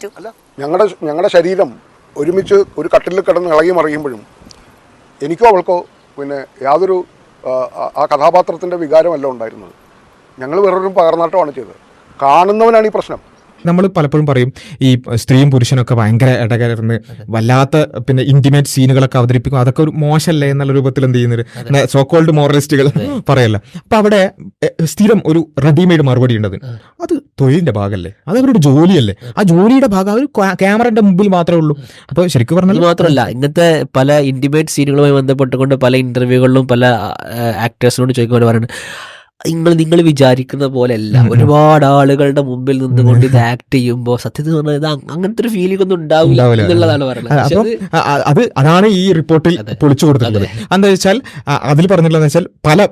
അല്ല ഞങ്ങളുടെ ഞങ്ങളുടെ ശരീരം ഒരുമിച്ച് ഒരു കട്ടിലിൽ കിടന്ന് ഇളകി മറിയുമ്പോഴും എനിക്കോ അവൾക്കോ പിന്നെ യാതൊരു ആ, കഥാപാത്രത്തിന്റെ വികാരമല്ല ഉണ്ടായിരുന്നത്. ഞങ്ങൾ വേറൊരു പകർന്നാട്ടമാണ് ചെയ്തത്. കാണുന്നവനാണ് ഈ പ്രശ്നം. നമ്മൾ പലപ്പോഴും പറയും ഈ സ്ത്രീയും പുരുഷനൊക്കെ ഭയങ്കര ഇടകലർന്ന് വല്ലാത്ത പിന്നെ ഇന്റിമേറ്റ് സീനുകളൊക്കെ അവതരിപ്പിക്കും. അതൊക്കെ ഒരു മോശമല്ലേ എന്നുള്ള രൂപത്തിൽ എന്ത് ചെയ്യുന്നത്? സോക്കോൾഡ് മോറലിസ്റ്റുകൾ പറയല്ല. അപ്പൊ അവിടെ സ്ഥിരം ഒരു റെഡിമെയ്ഡ് മറുപടി ഉണ്ടത് അത് തൊഴിലിന്റെ ഭാഗമല്ലേ അത് അവരുടെ ജോലിയല്ലേ? ആ. ജോലിയുടെ ഭാഗം അവർ ക്യാമറയുടെ മുമ്പിൽ മാത്രമേ ഉള്ളൂ. അപ്പൊ ശരിക്കും പറഞ്ഞാൽ മാത്രമല്ല ഇങ്ങനത്തെ പല ഇന്റിമേറ്റ് സീനുകളുമായി ബന്ധപ്പെട്ടുകൊണ്ട് പല ഇന്റർവ്യൂകളിലും പല ആക്ടേഴ്സിനോട് ചോദിക്കുമ്പോൾ പറയുന്നത് നിങ്ങൾ നിങ്ങൾ വിചാരിക്കുന്ന പോലെയല്ല. ഒരുപാട് ആളുകളുടെ മുമ്പിൽ നിന്നുകൊണ്ട് ഇത് ആക്ട് ചെയ്യുമ്പോൾ സത്യത്തിൽ പറഞ്ഞാൽ ഇത് അങ്ങനത്തെ ഒരു ഫീലിംഗ് ഒന്നും ഉണ്ടാവില്ല. എന്നുള്ളതാണ് പറഞ്ഞത് അത് അതാണ് ഈ റിപ്പോർട്ടിൽ. പൊളിച്ചു കൊടുത്തിട്ടുള്ളത്. എന്താ വെച്ചാൽ അതിൽ പറഞ്ഞിട്ടുള്ളത് വെച്ചാൽ പല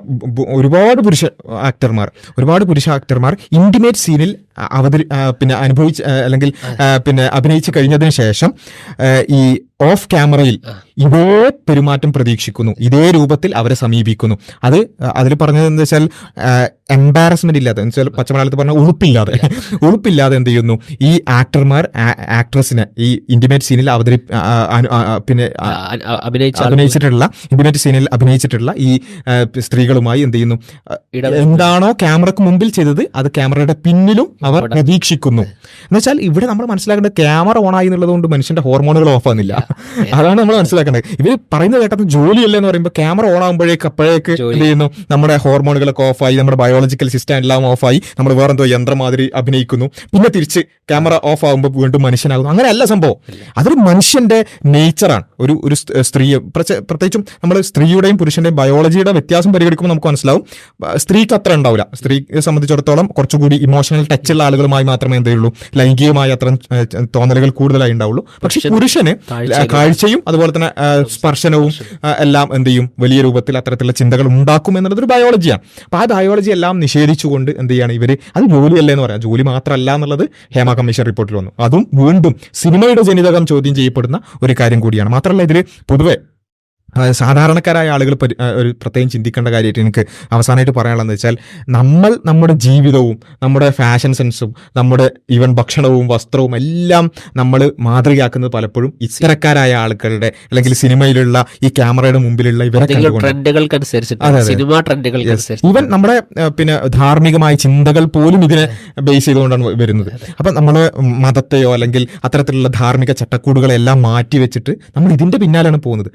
ഒരുപാട് പുരുഷ ആക്ടർമാർ ഒരുപാട് പുരുഷ ആക്ടർമാർ ഇന്റിമേറ്റ് സീനിൽ അവതരി പിന്നെ അനുഭവിച്ച് അല്ലെങ്കിൽ പിന്നെ അഭിനയിച്ചു കഴിഞ്ഞതിന് ശേഷം ഈ ഓഫ് ക്യാമറയിൽ ഇതേ പെരുമാറ്റം പ്രതീക്ഷിക്കുന്നു. ഇതേ രൂപത്തിൽ അവരെ സമീപിക്കുന്നു. അത് അതിൽ പറഞ്ഞതെന്ന് വെച്ചാൽ എംബാരസ്മെന്റ് ഇല്ലാതെ എന്ന് വെച്ചാൽ പച്ചമലയാളത്തിൽ പറഞ്ഞ ഉറുപ്പില്ലാതെ ഉറുപ്പില്ലാതെ എന്ത് ചെയ്യുന്നു? ഈ ആക്ടർമാർ ആക്ട്രസിനെ ഈ ഇന്റിമേറ്റ് സീനിൽ അവതരി പിന്നെ അഭിനയിച്ചിട്ടുള്ള ഇന്റിമേറ്റ് സീനിൽ അഭിനയിച്ചിട്ടുള്ള ഈ സ്ത്രീകളുമായി എന്ത് ചെയ്യുന്നു? എന്താണോ ക്യാമറക്ക് മുമ്പിൽ ചെയ്തത് അത് ക്യാമറയുടെ പിന്നിലും അവർ പ്രതീക്ഷിക്കുന്നു എന്നുവെച്ചാൽ ഇവിടെ നമ്മൾ മനസ്സിലാക്കേണ്ടത് ക്യാമറ ഓൺ ആയി എന്നുള്ളത് കൊണ്ട് മനുഷ്യന്റെ ഹോർമോണുകൾ ഓഫ് ആവുന്നില്ല. അതാണ് നമ്മൾ മനസ്സിലാക്കേണ്ടത്. ഇവർ പറയുന്നത് കേട്ടത് ജോലിയല്ല എന്ന് പറയുമ്പോൾ ക്യാമറ ഓൺ ആകുമ്പോഴേക്ക് അപ്പോഴേക്ക് എന്ത് ചെയ്യുന്നു? നമ്മുടെ ഹോർമോണുകളൊക്കെ ഓഫായി നമ്മുടെ ബയോളജിക്കൽ സിസ്റ്റം എല്ലാം ഓഫായി നമ്മൾ വേറെന്തോ യന്ത്രമാതിരി അഭിനയിക്കുന്നു. പിന്നെ തിരിച്ച് ക്യാമറ ഓഫ് ആകുമ്പോൾ വീണ്ടും മനുഷ്യനാകുന്നു. അങ്ങനെ അല്ല സംഭവം. അതൊരു മനുഷ്യന്റെ നേച്ചറാണ് ഒരു ഒരു സ്ത്രീ പ്രത്യേകിച്ചും നമ്മൾ സ്ത്രീയുടെയും പുരുഷന്റെയും ബയോളജിയുടെ വ്യത്യാസം പരിഗണിക്കുമ്പോൾ നമുക്ക് മനസ്സിലാവും. സ്ത്രീക്ക് അത്ര ഉണ്ടാവില്ല. സ്ത്രീയെ സംബന്ധിച്ചിടത്തോളം കുറച്ചുകൂടി ഇമോഷണൽ ടച്ച് ഉള്ള ആളുകളുമായി മാത്രമേ എന്തേയുള്ളൂ ലൈംഗികമായ അത്ര തോന്നലുകൾ കൂടുതലായി ഉണ്ടാവുള്ളൂ. പക്ഷെ പുരുഷന് കാഴ്ചയും അതുപോലെ തന്നെ സ്പർശനവും എല്ലാം എന്ത് ചെയ്യും? വലിയ രൂപത്തിൽ അത്തരത്തിലുള്ള ചിന്തകൾ ഉണ്ടാക്കും എന്നുള്ളത് ഒരു ബയോളജിയാണ് അപ്പൊ ആ ബയോളജി എല്ലാം നിഷേധിച്ചുകൊണ്ട് എന്ത് ചെയ്യാണ് ഇവർ? അത് ജോലിയല്ല എന്ന് പറയാം. ജോലി മാത്രമല്ല എന്നുള്ളത് ഹേമ കമ്മീഷൻ റിപ്പോർട്ടിൽ വന്നു. അതും വീണ്ടും സിനിമയുടെ ജനിതകം ചോദ്യം ചെയ്യപ്പെടുന്ന ഒരു കാര്യം കൂടിയാണ്. മാത്രമല്ല ഇതിൽ പൊതുവെ സാധാരണക്കാരായ ആളുകൾ ഒരു പ്രത്യേകം ചിന്തിക്കേണ്ട കാര്യമായിട്ട് എനിക്ക് അവസാനമായിട്ട് പറയാനുള്ളതെന്ന് വെച്ചാൽ നമ്മൾ നമ്മുടെ ജീവിതവും നമ്മുടെ ഫാഷൻ സെൻസും നമ്മുടെ ഈവൻ ഭക്ഷണവും വസ്ത്രവും എല്ലാം നമ്മൾ മാതൃകയാക്കുന്നത് പലപ്പോഴും ഇത്തരക്കാരായ ആളുകളുടെ അല്ലെങ്കിൽ സിനിമയിലുള്ള ഈ ക്യാമറയുടെ മുമ്പിലുള്ള ഇവരെ ഈവൻ നമ്മുടെ പിന്നെ ധാർമ്മികമായ ചിന്തകൾ പോലും ഇതിനെ ബേസ് ചെയ്തുകൊണ്ടാണ് വരുന്നത്. അപ്പം നമ്മൾ മതത്തെയോ അല്ലെങ്കിൽ അത്തരത്തിലുള്ള ധാർമ്മിക ചട്ടക്കൂടുകളെല്ലാം മാറ്റി വെച്ചിട്ട് നമ്മൾ ഇതിന്റെ പിന്നാലാണ് പോകുന്നത്.